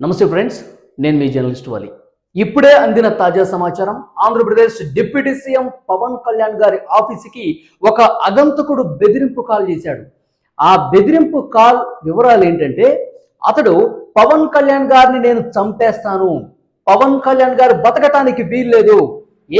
నమస్తే ఫ్రెండ్స్ నేను మీ జర్నలిస్ట్ వాలి. ఇప్పుడే అందిన తాజా సమాచారం ఆంధ్రప్రదేశ్ డిప్యూటీ సీఎం పవన్ కళ్యాణ్ గారి ఆఫీసుకి ఒక అగంతకుడు బెదిరింపు కాల్ చేశాడు. ఆ బెదిరింపు కాల్ వివరాలు ఏంటంటే అతడు పవన్ కళ్యాణ్ గారిని నేను చంపేస్తాను పవన్ కళ్యాణ్ గారు బతకటానికి వీల్లేదు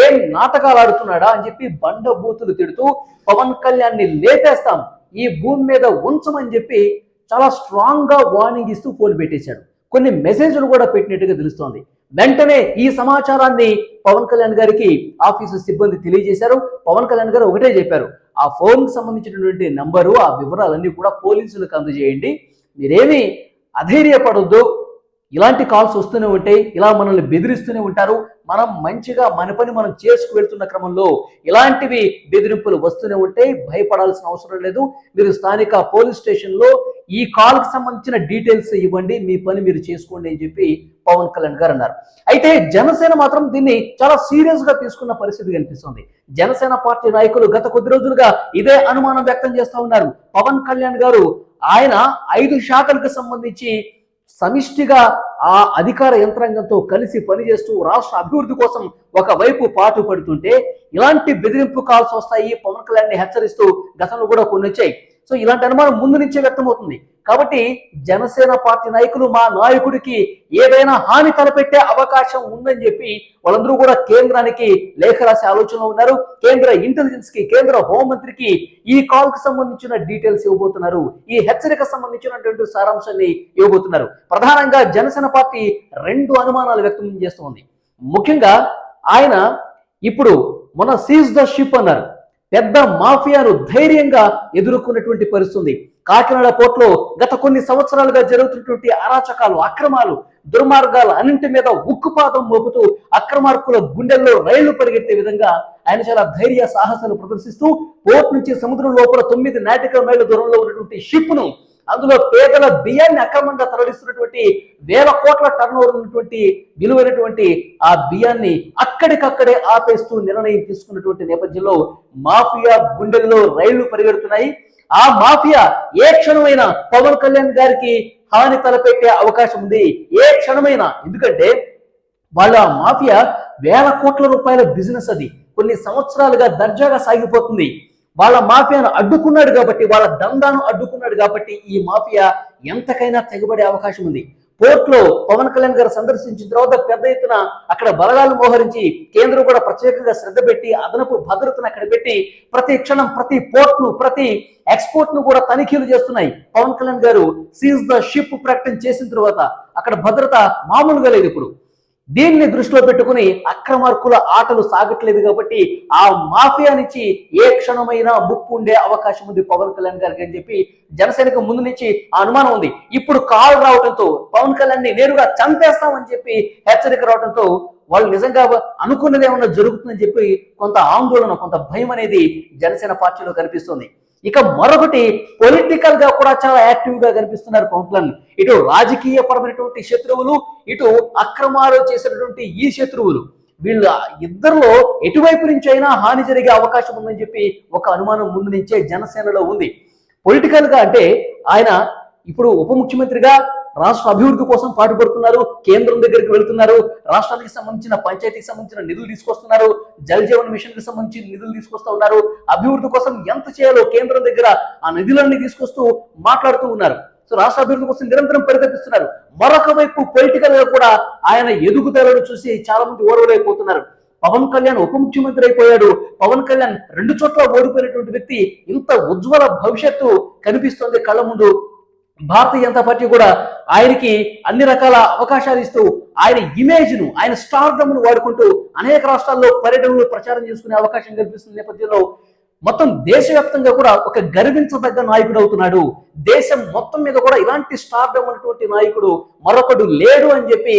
ఏం నాటకాలు ఆడుతున్నాడా అని చెప్పి బండ బూతులు తిడుతూ పవన్ కళ్యాణ్ని లేపేస్తాం ఈ భూమి మీద ఉంచమని చెప్పి చాలా స్ట్రాంగ్గా వార్నింగ్ ఇస్తూ ఫోన్ పెట్టేశాడు. కొన్ని మెసేజ్లు కూడా పెట్టినట్టుగా తెలుస్తోంది. వెంటనే ఈ సమాచారాన్ని పవన్ కళ్యాణ్ గారికి ఆఫీసు సిబ్బంది తెలియజేశారు. పవన్ కళ్యాణ్ గారు ఒకటే చెప్పారు. ఆ ఫోన్కి సంబంధించినటువంటి నంబరు ఆ వివరాలన్నీ కూడా పోలీసులకు అందజేయండి. మీరేమీ అధైర్యపడొద్దు. ఇలాంటి కాల్స్ వస్తూనే ఉంటాయి ఇలా మనల్ని బెదిరిస్తూనే ఉంటారు. మనం మంచిగా మన పని మనం చేసుకు వెళ్తున్న క్రమంలో ఇలాంటివి బెదిరింపులు వస్తూనే ఉంటాయి. భయపడాల్సిన అవసరం లేదు. మీరు స్థానిక పోలీస్ స్టేషన్లో ఈ కాల్కి సంబంధించిన డీటెయిల్స్ ఇవ్వండి. మీ పని మీరు చేసుకోండి అని చెప్పి పవన్ కళ్యాణ్ గారు అన్నారు. అయితే జనసేన మాత్రం దీన్ని చాలా సీరియస్గా తీసుకున్న పరిస్థితి కనిపిస్తుంది. జనసేన పార్టీ నాయకులు గత కొద్ది రోజులుగా ఇదే అనుమానం వ్యక్తం చేస్తూ ఉన్నారు. పవన్ కళ్యాణ్ గారు ఆయన ఐదు శాఖలకు సంబంధించి సమిష్టిగా ఆ అధికార యంత్రాంగంతో కలిసి పనిచేస్తూ రాష్ట్ర అభివృద్ధి కోసం ఒకవైపు పాటు పడుతుంటే ఇలాంటి బెదిరింపు కాల్స్ వస్తాయి. పవన్ కళ్యాణ్ని హెచ్చరిస్తూ గతంలో కూడా కొన్ని వచ్చాయి. సో ఇలాంటి అనుమానం ముందు నుంచే వ్యక్తమవుతుంది. కాబట్టి జనసేన పార్టీ నాయకులు మా నాయకుడికి ఏదైనా హాని తలపెట్టే అవకాశం ఉందని చెప్పి వాళ్ళందరూ కూడా కేంద్రానికి లేఖ రాసే ఆలోచనలో ఉన్నారు. కేంద్ర ఇంటెలిజెన్స్కి కేంద్ర హోంమంత్రికి ఈ కాల్కు సంబంధించిన డీటెయిల్స్ ఇవ్వబోతున్నారు. ఈ హెచ్చరిక సంబంధించినటువంటి సారాంశాన్ని ఇవ్వబోతున్నారు. ప్రధానంగా జనసేన పార్టీ రెండు అనుమానాలు వ్యక్తం చేస్తోంది. ముఖ్యంగా ఆయన ఇప్పుడు మొన్న సీజ్ ద షిప్ అన్నారు. పెద్ద మాఫియాను ధైర్యంగా ఎదుర్కొన్నటువంటి పరిస్థితుంది. కాకినాడ పోర్టులో గత కొన్ని సంవత్సరాలుగా జరుగుతున్నటువంటి అరాచకాలు అక్రమాలు దుర్మార్గాలు అన్నింటి మీద ఉక్కుపాతం మోపుతూ అక్రమార్కుల గుండెల్లో రైళ్ళు పరిగెత్తే విధంగా ఆయన చాలా ధైర్య సాహసాలు ప్రదర్శిస్తూ పోర్ట్ నుంచి సముద్రం లోపల తొమ్మిది నాటిక మైళ్ళ దూరంలో ఉన్నటువంటి షిప్ను అందులో పేదల బియ్యాన్ని అక్రమంగా తరలిస్తున్నటువంటి వేల కోట్ల టర్న్ ఓవర్ ఉన్నటువంటి విలువైనటువంటి ఆ బియ్యాన్ని అక్కడికక్కడే ఆపేస్తూ నిర్ణయం తీసుకున్నటువంటి నేపథ్యంలో మాఫియా గుండెల్లో రైళ్ళు పరిగెడుతున్నాయి. ఆ మాఫియా ఏ క్షణమైన పవన్ కళ్యాణ్ గారికి హాని తలపెట్టే అవకాశం ఉంది. ఏ క్షణమైనా ఎందుకంటే వాళ్ళ మాఫియా వేల కోట్ల రూపాయల బిజినెస్ అది. కొన్ని సంవత్సరాలుగా దర్జాగా సాగిపోతుంది. వాళ్ళ మాఫియాను అడ్డుకున్నాడు కాబట్టి వాళ్ళ దందాను అడ్డుకున్నాడు కాబట్టి ఈ మాఫియా ఎంతకైనా తెగబడే అవకాశం ఉంది. పోర్ట్లో పవన్ కళ్యాణ్ గారు సందర్శించిన తర్వాత పెద్ద ఎత్తున అక్కడ బలగాలు మోహరించి కేంద్రం కూడా ప్రత్యేకంగా శ్రద్ధ పెట్టి అదనపు భద్రతను అక్కడ పెట్టి ప్రతి క్షణం ప్రతి పోర్ట్ను ప్రతి ఎక్స్పోర్ట్ను కూడా తనిఖీలు చేస్తున్నాయి. పవన్ కళ్యాణ్ గారు సీజ్ ద షిప్ ప్రకటన చేసిన తర్వాత అక్కడ భద్రత మామూలుగా లేదు ఇప్పుడు. దీన్ని దృష్టిలో పెట్టుకుని అక్రమార్కుల ఆటలు సాగట్లేదు కాబట్టి ఆ మాఫియా నుంచి ఏ క్షణమైనా ముప్పు ఉండే అవకాశం ఉంది పవన్ కళ్యాణ్ గారికి అని చెప్పి జనసేనకు ముందు నుంచి ఆ అనుమానం ఉంది. ఇప్పుడు కాల్ రావడంతో పవన్ కళ్యాణ్ని నేరుగా చంపేస్తామని చెప్పి హెచ్చరిక రావడంతో వాళ్ళు నిజంగా అనుకున్నది ఏమన్నా జరుగుతుందని చెప్పి కొంత ఆందోళన కొంత భయం అనేది జనసేన పార్టీలో కనిపిస్తుంది. ఇక మరొకటి పొలిటికల్గా కూడా చాలా యాక్టివ్గా కనిపిస్తున్నారు పవన్ కళ్యాణ్. ఇటు రాజకీయ పరమైనటువంటి శత్రువులు ఇటు అక్రమాలు చేసినటువంటి ఈ శత్రువులు. వీళ్ళ ఇద్దరిలో ఎటువైపు నుంచి అయినా హాని జరిగే అవకాశం ఉందని చెప్పి ఒక అనుమానం ముందు నుంచే జనసేనలో ఉంది. పొలిటికల్గా అంటే ఆయన ఇప్పుడు ఉప ముఖ్యమంత్రిగా రాష్ట్ర అభివృద్ధి కోసం పాటుపడుతున్నారు కేంద్రం దగ్గరికి వెళ్తున్నారు రాష్ట్రానికి సంబంధించిన పంచాయతీకి సంబంధించిన నిధులు తీసుకొస్తున్నారు జల్ జీవన్ మిషన్కి సంబంధించిన నిధులు తీసుకొస్తూ ఉన్నారు. అభివృద్ధి కోసం ఎంత చేయాలో కేంద్రం దగ్గర ఆ నిధులన్నీ తీసుకొస్తూ మాట్లాడుతూ ఉన్నారు. సో రాష్ట్ర అభివృద్ధి కోసం నిరంతరం పరితపిస్తున్నారు. మరొక వైపు పొలిటికల్గా కూడా ఆయన ఎదుగుదలను చూసి చాలా మంది ఓర్వలేకపోతున్నారు. పవన్ కళ్యాణ్ ఉప ముఖ్యమంత్రి అయిపోయాడు. పవన్ కళ్యాణ్ రెండు చోట్ల ఓడిపోయినటువంటి వ్యక్తి ఇంత ఉజ్వల భవిష్యత్తు కనిపిస్తోంది కళ్ళ ముందు. భారతీయ జనతా పార్టీ కూడా ఆయనకి అన్ని రకాల అవకాశాలు ఇస్తూ ఆయన ఇమేజ్ను ఆయన స్టార్డమ్ను వాడుకుంటూ అనేక రాష్ట్రాల్లో పర్యటనలు ప్రచారం చేసుకునే అవకాశం కల్పిస్తున్న నేపథ్యంలో మొత్తం దేశవ్యాప్తంగా కూడా ఒక గర్వించదగ్గ నాయకుడు అవుతున్నాడు. దేశం మొత్తం మీద కూడా ఇలాంటి స్టార్డమ్ ఉన్నటువంటి నాయకుడు మరొకడు లేడు అని చెప్పి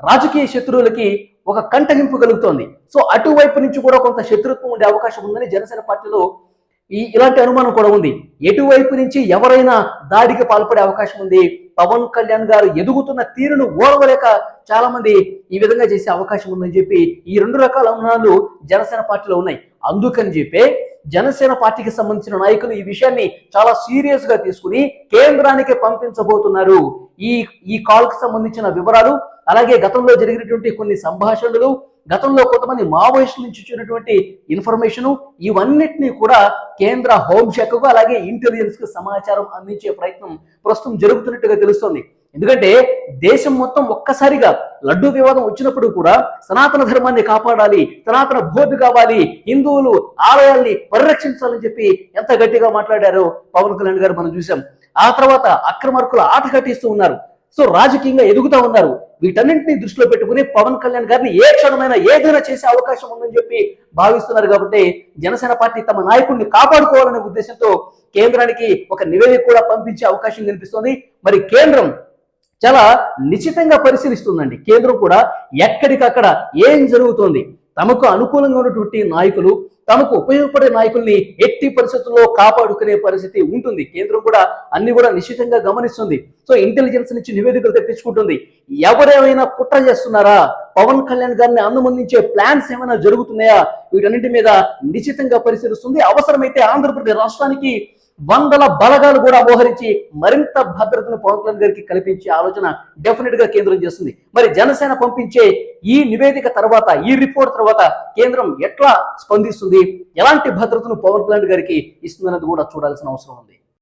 రాజకీయ శత్రువులకి ఒక కంటగింపు కలుగుతోంది. సో అటువైపు నుంచి కూడా కొంత శత్రుత్వం ఉండే అవకాశం ఉందని జనసేన పార్టీలో ఈ ఇలాంటి అనుమానం కూడా ఉంది. ఎటువైపు నుంచి ఎవరైనా దాడికి పాల్పడే అవకాశం ఉంది? పవన్ కళ్యాణ్ గారు ఎదుగుతున్న తీరును ఓర్వలేక చాలా మంది ఈ విధంగా చేసే అవకాశం ఉందని చెప్పి ఈ రెండు రకాల అనుమానాలు జనసేన పార్టీలో ఉన్నాయి. అందుకని చెప్పి జనసేన పార్టీకి సంబంధించిన నాయకులు ఈ విషయాన్ని చాలా సీరియస్గా తీసుకుని కేంద్రానికి పంపించబోతున్నారు. ఈ ఈ కాల్కి సంబంధించిన వివరాలు అలాగే గతంలో జరిగినటువంటి కొన్ని సంభాషణలు గతంలో కొంతమంది మావోయిస్టుల నుంచి వచ్చినటువంటి ఇన్ఫర్మేషన్ ఇవన్నిటినీ కూడా కేంద్ర హోంశాఖకు అలాగే ఇంటెలిజెన్స్కు సమాచారం అందించే ప్రయత్నం ప్రస్తుతం జరుగుతున్నట్టుగా తెలుస్తోంది. ఎందుకంటే దేశం మొత్తం ఒక్కసారిగా లడ్డూ వివాదం వచ్చినప్పుడు కూడా సనాతన ధర్మాన్ని కాపాడాలి సనాతన బోధి కావాలి హిందువులు ఆలయాల్ని పరిరక్షించాలని చెప్పి ఎంత గట్టిగా మాట్లాడారో పవన్ కళ్యాణ్ గారు మనం చూసాం ఆ తర్వాత అక్రమార్కులు ఆట కట్టిస్తూ ఉన్నారు. సో రాజకీయంగా ఎదుగుతా ఉన్నారు. వీటన్నింటినీ దృష్టిలో పెట్టుకుని పవన్ కళ్యాణ్ గారిని ఏ క్షణమైనా ఏదైనా చేసే అవకాశం ఉందని చెప్పి భావిస్తున్నారు కాబట్టి జనసేన పార్టీ తమ నాయకుడిని కాపాడుకోవాలనే ఉద్దేశంతో కేంద్రానికి ఒక నివేదిక కూడా పంపించే అవకాశం కనిపిస్తోంది. మరి కేంద్రం చాలా నిశ్చితంగా పరిశీలిస్తుందండి. కేంద్రం కూడా ఎక్కడికక్కడ ఏం జరుగుతోంది? తమకు అనుకూలంగా ఉన్నటువంటి నాయకులు తమకు ఉపయోగపడే నాయకుల్ని ఎట్టి పరిస్థితుల్లో కాపాడుకునే పరిస్థితి ఉంటుంది. కేంద్రం కూడా అన్ని కూడా నిశ్చితంగా గమనిస్తుంది. సో ఇంటెలిజెన్స్ నుంచి నివేదికలు తెప్పించుకుంటుంది. ఎవరేమైనా కుట్ర చేస్తున్నారా? పవన్ కళ్యాణ్ గారిని అనుమందించే ప్లాన్స్ ఏమైనా జరుగుతున్నాయా? వీటన్నింటి మీద నిశ్చితంగా పరిశీలిస్తుంది. అవసరమైతే ఆంధ్రప్రదేశ్ రాష్ట్రానికి వందల బలగాలు కూడా మోహరించి మరింత భద్రతను పవన్ కళ్యాణ్ గారికి కల్పించే ఆలోచన డెఫినెట్గా కేంద్రం చేస్తుంది. మరి జనసేన పంపించే ఈ నివేదిక తర్వాత ఈ రిపోర్ట్ తర్వాత కేంద్రం ఎట్లా స్పందిస్తుంది? ఎలాంటి భద్రతను పవన్ కళ్యాణ్ గారికి ఇస్తుందన్నది కూడా చూడాల్సిన అవసరం ఉంది.